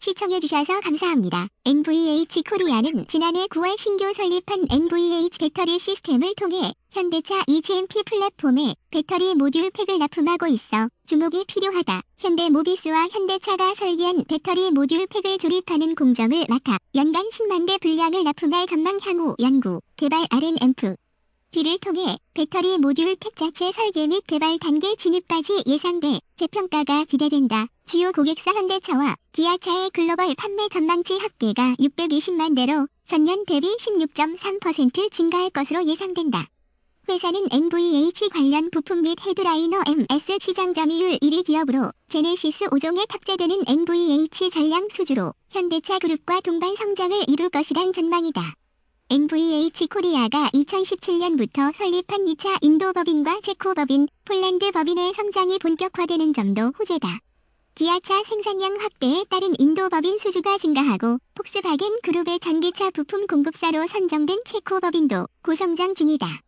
시청해주셔서 감사합니다. NVH 코리아는 지난해 9월 신규 설립한 NVH 배터리 시스템을 통해 현대차 EGMP 플랫폼에 배터리 모듈 팩을 납품하고 있어 주목이 필요하다. 현대 모비스와 현대차가 설계한 배터리 모듈 팩을 조립하는 공정을 맡아 연간 10만 대 분량을 납품할 전망 향후 연구, 개발 R&M2 D를 통해 배터리 모듈 팩 자체 설계 및 개발 단계 진입까지 예상돼 재평가가 기대된다. 주요 고객사 현대차와 기아차의 글로벌 판매 전망치 합계가 620만 대로 전년 대비 16.3% 증가할 것으로 예상된다. 회사는 NVH 관련 부품 및 헤드라이너 MS 시장 점유율 1위 기업으로 제네시스 5종에 탑재되는 NVH 전량 수주로 현대차 그룹과 동반 성장을 이룰 것이란 전망이다. NVH 코리아가 2017년부터 설립한 2차 인도 법인과 체코 법인, 폴란드 법인의 성장이 본격화되는 점도 호재다. 기아차 생산량 확대에 따른 인도 법인 수주가 증가하고 폭스바겐 그룹의 전기차 부품 공급사로 선정된 체코 법인도 고성장 중이다.